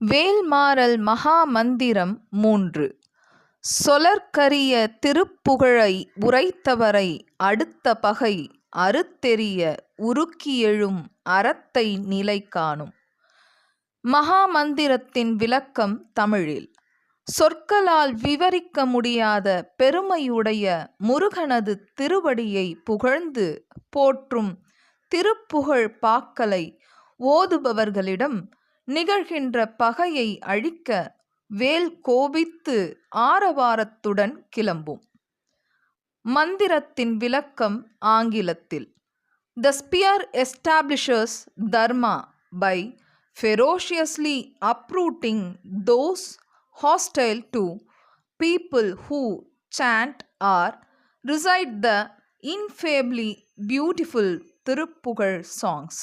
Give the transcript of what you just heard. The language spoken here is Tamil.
வேல்மாறல் மகாமந்திரம் மூன்று. சொலற்கரிய திருப்புகழை உரைத்தவரை அடுத்த பகை அறுத்தெறிய உருக்கியெழும் அறத்தை நிலை காணும் மகாமந்திரத்தின் விளக்கம் தமிழில். சொற்களால் விவரிக்க முடியாத பெருமையுடைய முருகனது திருவடியை புகழ்ந்து போற்றும் திருப்புகழ் பாக்களை ஓதுபவர்களிடம் நிகழ்கின்ற பகையை அழிக்க வேல் கோபித்து ஆரவாரத்துடன் கிளம்பும். மந்திரத்தின் விளக்கம் ஆங்கிலத்தில். The spear establishers dharma by ferociously uprooting those hostile to people who chant or recite the ineffably beautiful Thiruppugazh songs